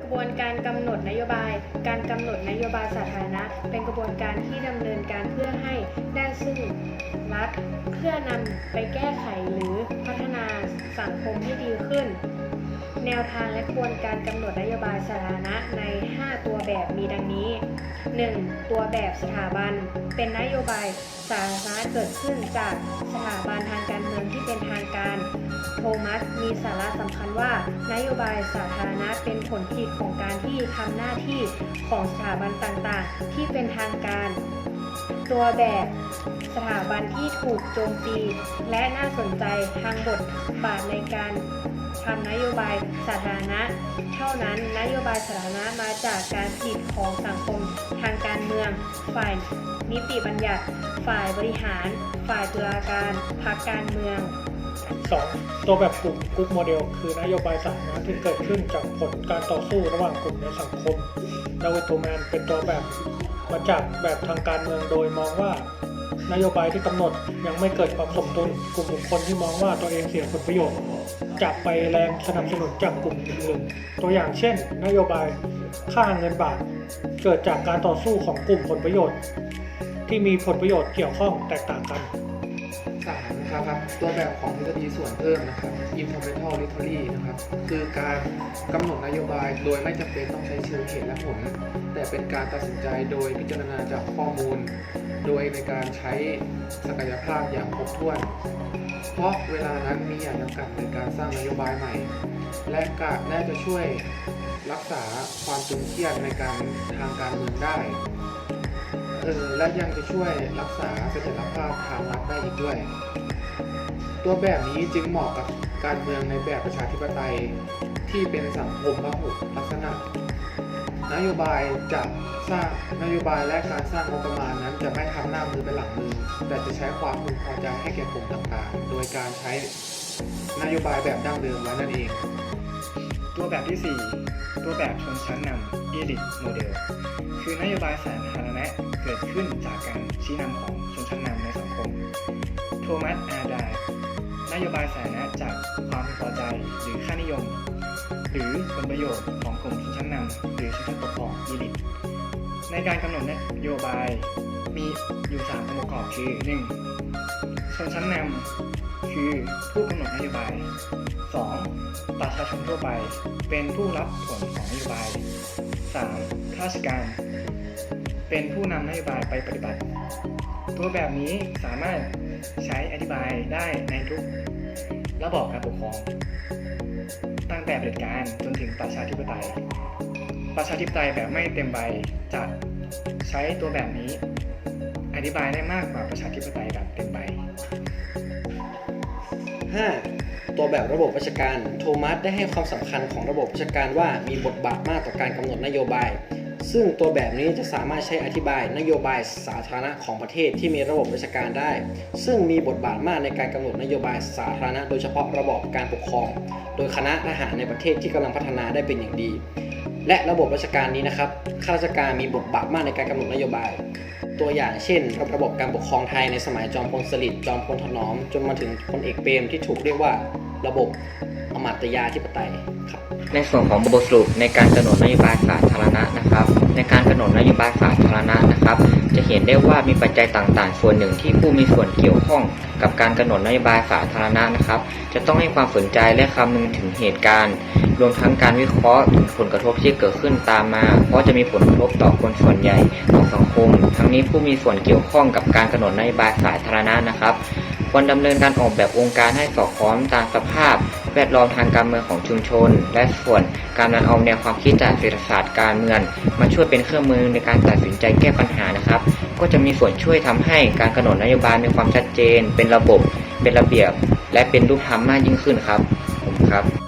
กระบวนการกำหนดนโยบาย การกำหนดนโยบายสาธารณะ เป็นกระบวนการที่ดำเนินการเพื่อให้ได้ซึ่งรัฐเพื่อนำไปแก้ไขหรือพัฒนาสังคมให้ดีขึ้น แนวทางและกระบวนการกำหนดนโยบายสาธารณะใน 5 ตัวแบบมีดังนี้ 1. ตัวแบบสถาบัน เป็นนโยบายสาธารณะเกิดขึ้นจากสถาบันทางการเมืองที่เป็นทางการ โทมัส มีสาระสำคัญว่านโยบายสาธารณะเป็นผลผลิตของการที่ทำหน้าที่ของสถาบันต่างๆ ที่เป็นทางการ ตัวแบบสถาบันที่ถูกโจมตี และน่าสนใจทางบทบาทในการทำนโยบายสาธารณะ เท่านั้นนโยบายสาธารณะมาจากการผลิตของสังคมทางการเมือง ฝ่ายนิติบัญญัติ ฝ่ายบริหาร ฝ่ายตุลาการพรรคการเมือง 2. ตัวแบบกลุ่มกรุ๊ปโมเดล คือนโยบายสาธารณะที่เกิดขึ้นจากผลการต่อสู้ระหว่างกลุ่มในสังคมดาวิดทูแมนเป็นตัวแบบมาจากแบบทางการเมืองโดยมองว่านโยบายที่กำหนดยังไม่เกิดความสมดุลกลุ่มบุคคลที่มองว่าตัวเองเสียผลประโยชน์จะไปแรงสนับสนุนจากกลุ่มอื่นๆตัวอย่างเช่น นโยบายค่าเงินบาท เกิดจากการต่อสู้ของกลุ่มผลประโยชน์ ที่มีผลประโยชน์เกี่ยวข้องแตกต่างกันามนะครับตัวแบบของทฤษฎีส่วนเพิ่มนะครับ incremental theory นะครับ คือการกำหนดนโยบายโดยไม่จำเป็นต้องใช้เชิงเหตุและผล แต่เป็นการตัดสินใจโดยพิจารณาจากข้อมูล โดยในการใช้ศักยภาพอย่างครบถ้วน เพราะเวลานั้นมีอย่างจำกัดในการสร้างนโยบายใหม่ และกาและจะช่วยรักษาความตึงเครียดในการทางการเมืองได้เออและยังจะช่วยรักษาเส อีกด้วย ตัวแบบนี้จึงเหมาะกับการเมืองในแบบประชาธิปไตยที่เป็นสังคมพหุลักษณะ นโยบายจะสร้างนโยบายและการสร้างงบประมาณนั้น จะไม่ทำหน้ามือเป็นหลังมือ แต่จะใช้ความพึงพอใจให้แก่กลุ่มต่างๆ โดยการใช้นโยบายแบบดั้งเดิมไว้นั่นเอง ตัวแบบที่ 4 ตัวแบบชนชั้นนำ Elite Model คือนโยบายสาธาร ณะเกิดขึ้นจากการชี้นำของชนชั้นนำในสังคม โทมัสอาดร์นโยบายสาธารณะจากความพอใจหรือค่านิยม หรือผลประโยชน์ของกลุ่มชนชั้นนำหรือชนชั้นปกครอง Elite ในการกำหนดนโยบายมีอยู่3องค์ประกอบคือ 1. ชนชั้นนำคือผู้กำหนดนโยบาย 2. ประชาชนทั่วไปเป็นผู้รับผลของนโยบาย 3. ข้าราชการ เป็นผู้นำนโยบายไปปฏิบัติ ตัวแบบนี้สามารถใช้อธิบายได้ในทุกระบอบการปกครอง ตั้งแต่เผด็จการจนถึงประชาธิปไตย ประชาธิปไตยแบบไม่เต็มใบจะใช้ตัวแบบนี้ อธิบายได้มากกว่าประชาธิปไตยแบบเต็มใบ 5. ตัวแบบระบบราชการ โทมัสได้ให้ความสำคัญของระบบราชการว่ามีบทบาทมากต่อการกำหนดนโยบาย ซึ่งตัวแบบนี้จะสามารถใช้อธิบายนโยบายสาธารณะของประเทศที่มีระบบราชการได้ ซึ่งมีบทบาทมากในการกำหนดนโยบายสาธารณะ โดยเฉพาะระบอบการปกครอง โดยคณะทหารในประเทศที่กำลังพัฒนาได้เป็นอย่างดี และระบบราชการนี้นะครับข้าราชการมีบทบาทมากในการกำหนดนโยบาย ตัวอย่างเช่นระบบการปกครองไทยในสมัยจอมพลสฤษดิ์จอมพลถนอม จนมาถึงพลเอกเปรมที่ถูกเรียกว่าระบบอมาตยาธิปไตยครับในส่วนของบทสรุปในการกำหนดนโยบายสา ในการกำหนดนโยบายสาธารณะนะครับ จะเห็นได้ว่ามีปัจจัยต่างๆ ส่วนหนึ่งที่ผู้มีส่วนเกี่ยวข้องกับการกำหนดนโยบายสาธารณะนะครับ จะต้องให้ความสนใจและคำนึงถึงเหตุการณ์ รวมทั้งการวิเคราะห์ถึงผลกระทบที่เกิดขึ้นตามมา เพราะจะมีผลกระทบต่อคนส่วนใหญ่ของสังคม ทั้งนี้ผู้มีส่วนเกี่ยวข้องกับการกำหนดนโยบายสาธารณะนะครับ ควรดำเนินการออกแบบองค์การให้สอดคล้องตามสภาพ แวดล้อมทางการเมืองของชุมชน และส่วนการนำเอาแนวความคิดจากเศรษฐศาสตร์การเมืองมาช่วยเป็นเครื่องมือในการตัดสินใจแก้ปัญหานะครับ ก็จะมีส่วนช่วยทำให้การกำหนดนโยบายมีความชัดเจน เป็นระบบ เป็นระเบียบ และเป็นรูปธรรมมากยิ่งขึ้นครับผมครับ